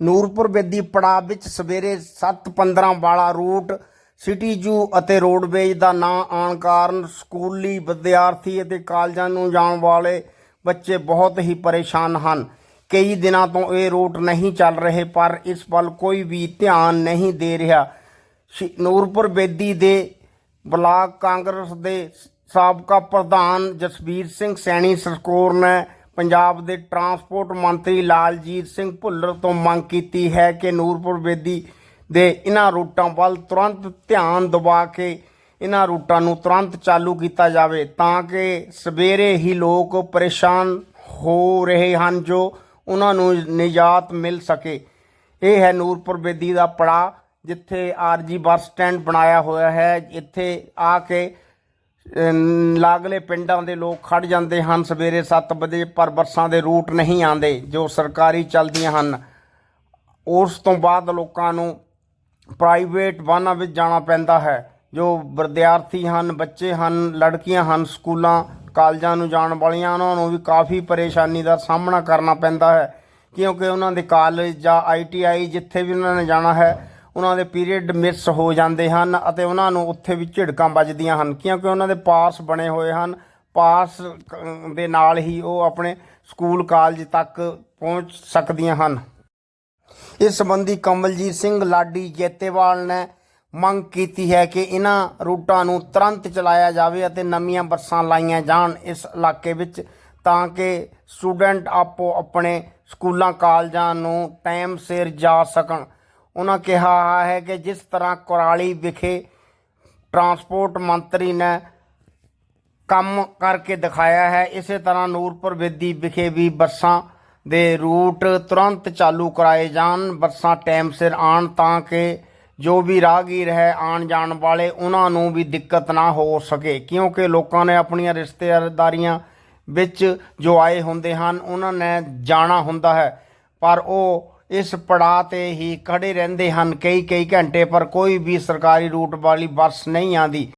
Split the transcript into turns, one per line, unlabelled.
ਨੂਰਪੁਰ ਬੇਦੀ ਪੜਾਅ ਵਿੱਚ ਸਵੇਰੇ 7:15 ਵਾਲਾ ਰੂਟ ਸਿਟੀ ਜੂ ਅਤੇ ਰੋਡਵੇਜ ਦਾ ਨਾਂ ਆਉਣ ਕਾਰਨ ਸਕੂਲੀ ਵਿਦਿਆਰਥੀ ਅਤੇ ਕਾਲਜਾਂ ਨੂੰ ਜਾਣ ਵਾਲੇ ਬੱਚੇ ਬਹੁਤ ਹੀ ਪਰੇਸ਼ਾਨ ਹਨ। ਕਈ ਦਿਨਾਂ ਤੋਂ ਇਹ ਰੂਟ ਨਹੀਂ ਚੱਲ ਰਹੇ, ਪਰ ਇਸ ਵੱਲ ਕੋਈ ਵੀ ਧਿਆਨ ਨਹੀਂ ਦੇ ਰਿਹਾ। ਸ਼੍ਰੀ ਨੂਰਪੁਰ ਬੇਦੀ ਦੇ ਬਲਾਕ ਕਾਂਗਰਸ ਦੇ ਸਾਬਕਾ ਪ੍ਰਧਾਨ ਜਸਵੀਰ ਸਿੰਘ ਸੈਣੀ ਸਰਕੋਰ ਨੇ ਪੰਜਾਬ ਦੇ ਟਰਾਂਸਪੋਰਟ ਮੰਤਰੀ ਲਾਲਜੀਤ ਸਿੰਘ ਭੁੱਲਰ ਤੋਂ ਮੰਗ ਕੀਤੀ ਹੈ ਕਿ ਨੂਰਪੁਰ ਬੇਦੀ ਦੇ ਇਹਨਾਂ ਰੂਟਾਂ ਵੱਲ ਤੁਰੰਤ ਧਿਆਨ ਦਿਵਾ ਕੇ ਇਹਨਾਂ ਰੂਟਾਂ ਨੂੰ ਤੁਰੰਤ ਚਾਲੂ ਕੀਤਾ ਜਾਵੇ ਤਾਂ ਕਿ ਸਵੇਰੇ ਹੀ ਲੋਕ ਪਰੇਸ਼ਾਨ ਹੋ ਰਹੇ ਹਨ ਜੋ ਉਹਨਾਂ ਨੂੰ ਨਿਜਾਤ ਮਿਲ ਸਕੇ। ਇਹ ਹੈ ਨੂਰਪੁਰ ਬੇਦੀ ਦਾ ਪੜਾ ਜਿੱਥੇ ਆਰਜੀ ਬੱਸ ਸਟੈਂਡ ਬਣਾਇਆ ਹੋਇਆ ਹੈ। ਇੱਥੇ ਆ ਕੇ ਲਾਗਲੇ ਪਿੰਡਾਂ ਦੇ ਲੋਕ ਖੜ ਜਾਂਦੇ ਹਨ। ਸਵੇਰੇ 7 ਵਜੇ ਪਰ ਬੱਸਾਂ ਦੇ ਰੂਟ ਨਹੀਂ ਆਉਂਦੇ, ਜੋ ਸਰਕਾਰੀ ਚੱਲਦੀਆਂ ਹਨ। ਉਸ ਤੋਂ ਬਾਅਦ ਲੋਕਾਂ ਨੂੰ ਪ੍ਰਾਈਵੇਟ ਵਾਹਨਾਂ ਵਿੱਚ ਜਾਣਾ ਪੈਂਦਾ ਹੈ, ਜੋ ਵਿਦਿਆਰਥੀ ਹਨ, ਬੱਚੇ ਹਨ, ਲੜਕੀਆਂ ਹਨ, ਸਕੂਲਾਂ, ਕਾਲਜਾਂ ਨੂੰ ਜਾਣ ਵਾਲੀਆਂ, ਉਹਨਾਂ ਨੂੰ ਵੀ ਕਾਫੀ ਪਰੇਸ਼ਾਨੀ ਦਾ ਸਾਹਮਣਾ ਕਰਨਾ ਪੈਂਦਾ ਹੈ, ਕਿਉਂਕਿ ਉਹਨਾਂ ਦੇ ਕਾਲਜ ਜਾਂ ਆਈਟੀਆਈ ਜਿੱਥੇ ਵੀ ਉਹਨਾਂ ਨੇ ਜਾਣਾ ਹੈ ਉਹਨਾਂ ਦੇ ਪੀਰੀਅਡ ਮਿਸ ਹੋ ਜਾਂਦੇ ਹਨ ਅਤੇ ਉਹਨਾਂ ਨੂੰ ਉੱਥੇ ਵੀ ਝਿੜਕਾਂ ਵੱਜਦੀਆਂ ਹਨ। ਕਿਉਂਕਿ ਉਹਨਾਂ ਦੇ ਪਾਸ ਬਣੇ ਹੋਏ ਹਨ। ਪਾਸ ਦੇ ਨਾਲ ਹੀ ਉਹ ਆਪਣੇ ਸਕੂਲ ਕਾਲਜ ਤੱਕ ਪਹੁੰਚ ਸਕਦੀਆਂ ਹਨ। ਇਸ ਸੰਬੰਧੀ ਕਮਲਜੀਤ ਸਿੰਘ ਲਾਡੀ ਜੇਤੇਵਾਲ ਨੇ ਮੰਗ ਕੀਤੀ ਹੈ ਕਿ ਇਹਨਾਂ ਰੂਟਾਂ ਨੂੰ ਤੁਰੰਤ ਚਲਾਇਆ ਜਾਵੇ ਅਤੇ ਨਵੀਆਂ ਬੱਸਾਂ ਲਾਈਆਂ ਜਾਣ ਇਸ ਇਲਾਕੇ ਵਿੱਚ, ਤਾਂ ਕਿ ਸਟੂਡੈਂਟ ਆਪੋ ਆਪਣੇ ਸਕੂਲਾਂ ਕਾਲਜਾਂ ਨੂੰ ਟਾਈਮ ਸਿਰ ਜਾ ਸਕਣ। ਉਹਨਾਂ ਕਿਹਾ ਹੈ ਕਿ ਜਿਸ ਤਰ੍ਹਾਂ ਕੁਰਾਲੀ ਵਿਖੇ ਟਰਾਂਸਪੋਰਟ ਮੰਤਰੀ ਨੇ ਕੰਮ ਕਰਕੇ ਦਿਖਾਇਆ ਹੈ, ਇਸੇ ਤਰ੍ਹਾਂ ਨੂਰਪੁਰ ਬੇਦੀ ਵਿਖੇ ਵੀ ਬੱਸਾਂ ਦੇ ਰੂਟ ਤੁਰੰਤ ਚਾਲੂ ਕਰਾਏ ਜਾਣ, ਬੱਸਾਂ ਟਾਈਮ ਸਿਰ ਆਉਣ ਤਾਂ ਕਿ ਜੋ ਵੀ ਰਾਹਗੀਰ ਹੈ ਆਉਣ ਜਾਣ ਵਾਲੇ ਉਹਨਾਂ ਨੂੰ ਵੀ ਦਿੱਕਤ ਨਾ ਹੋ ਸਕੇ। ਕਿਉਂਕਿ ਲੋਕਾਂ ਨੇ ਆਪਣੀਆਂ ਰਿਸ਼ਤੇਦਾਰੀਆਂ ਵਿੱਚ ਜੋ ਆਏ ਹੁੰਦੇ ਹਨ, ਉਹਨਾਂ ਨੇ ਜਾਣਾ ਹੁੰਦਾ ਹੈ, ਪਰ ਉਹ ਇਸ ਪੜਾਅ ਤੇ ਹੀ ਖੜ੍ਹੇ ਰਹਿੰਦੇ ਹਨ। ਕਈ ਕਈ ਘੰਟੇ ਪਰ ਕੋਈ ਵੀ ਸਰਕਾਰੀ ਰੂਟ ਵਾਲੀ ਬੱਸ ਨਹੀਂ ਆਉਂਦੀ।